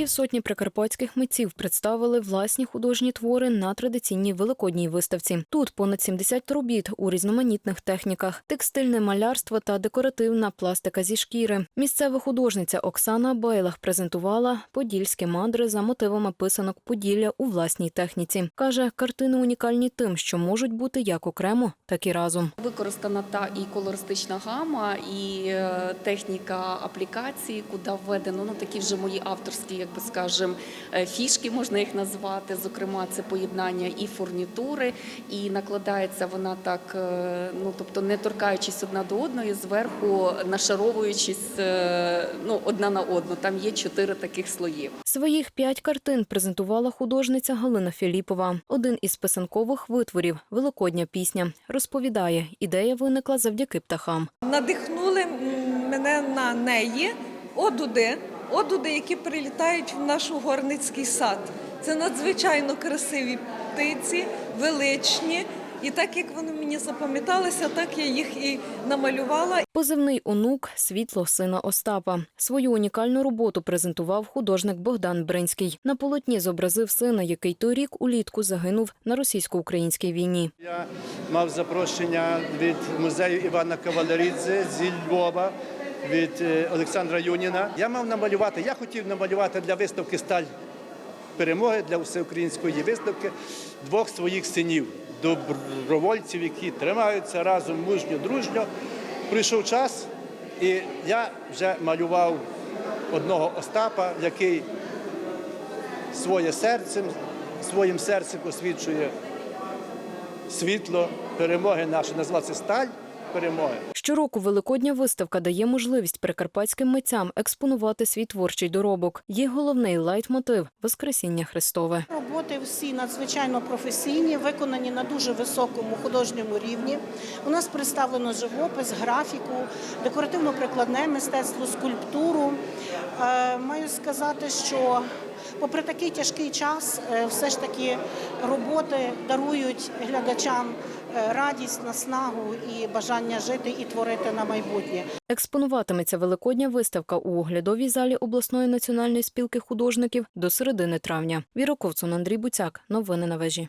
Півсотні прикарпатських митців представили власні художні твори на традиційній великодній виставці. Тут понад 70 робіт у різноманітних техніках: текстильне малярство та декоративна пластика зі шкіри. Місцева художниця Оксана Байлах презентувала подільські мандри за мотивами писанок Поділля у власній техніці. каже, картини унікальні тим, що можуть бути як окремо, так і разом. Використана та і колористична гама, і е, техніка аплікації, куди введено ну такі вже мої авторські, би скажем, е, фішки можна їх назвати. Зокрема, це поєднання і фурнітури, і накладається вона так, е, ну тобто не торкаючись одна до одної, зверху нашаровуючись е, ну одна на одну. Там є чотири таких слоїв. Своїх п'ять картин презентувала художниця Галина Філіпова. Один із писанкових витворів Великодня пісня розповідає, ідея виникла завдяки птахам. надихнули мене на неї одуди, одуди, які прилітають в наш горницький сад. Це надзвичайно красиві птиці, величні. І так як вони мені запам'яталися, так я їх і намалювала. Позивний онук світло сина Остапа. Свою унікальну роботу презентував художник Богдан Бринський. На полотні зобразив сина, який торік улітку загинув на російсько-українській війні. Я мав запрошення від музею Івана Кавалерідзе зі Львова, від е, Олександра Юніна. Я мав намалювати, я хотів намалювати для виставки Сталь перемоги для всеукраїнської виставки двох своїх синів, добровольців, які тримаються разом мужньо, дружньо. Прийшов час, і я вже малював одного Остапа, який своє серцем, своїм серцем освічує світло перемоги нашої. Назвала це сталь перемоги. Щороку Великодня виставка дає можливість прикарпатським митцям експонувати свій творчий доробок. Її головний лейтмотив Воскресіння Христове. Роботи всі надзвичайно професійні, виконані на дуже високому художньому рівні. У нас представлено живопис, графіку, декоративно-прикладне мистецтво, скульптуру. Е, Маю сказати, що попри такий тяжкий час, е, все ж таки роботи дарують глядачам е, радість, наснагу і бажання жити і творити на майбутнє. Експонуватиметься Великодня виставка у оглядовій залі обласної національної спілки художників до середини травня. Віра Ковцун, Андрій Буцяк. Новини на вежі.